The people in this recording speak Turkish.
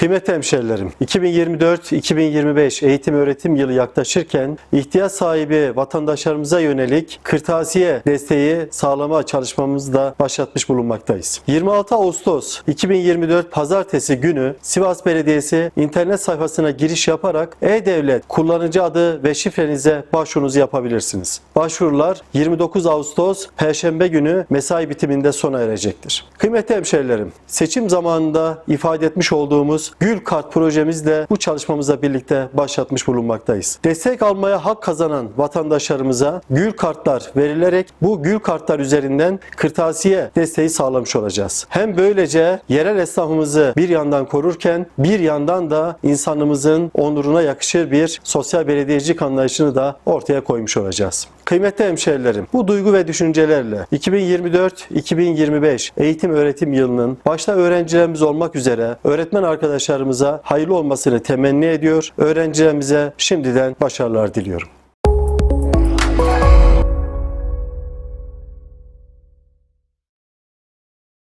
Kıymetli hemşehrilerim, 2024-2025 eğitim öğretim yılı yaklaşırken ihtiyaç sahibi vatandaşlarımıza yönelik kırtasiye desteği sağlama çalışmamızı da başlatmış bulunmaktayız. 26 Ağustos 2024 Pazartesi günü Sivas Belediyesi internet sayfasına giriş yaparak e-Devlet kullanıcı adı ve şifrenize başvurunuzu yapabilirsiniz. Başvurular 29 Ağustos Perşembe günü mesai bitiminde sona erecektir. Kıymetli hemşehrilerim, seçim zamanında ifade etmiş olduğumuz Gül Kart projemizle bu çalışmamıza birlikte başlatmış bulunmaktayız. Destek almaya hak kazanan vatandaşlarımıza Gül Kartlar verilerek bu Gül Kartlar üzerinden kırtasiye desteği sağlamış olacağız. Hem böylece yerel esnafımızı bir yandan korurken bir yandan da insanımızın onuruna yakışır bir sosyal belediyecilik anlayışını da ortaya koymuş olacağız. Kıymetli hemşehrilerim, bu duygu ve düşüncelerle 2024-2025 eğitim öğretim yılının başta öğrencilerimiz olmak üzere öğretmen arkadaşlarımıza hayırlı olmasını temenni ediyor. Öğrencilerimize şimdiden başarılar diliyorum.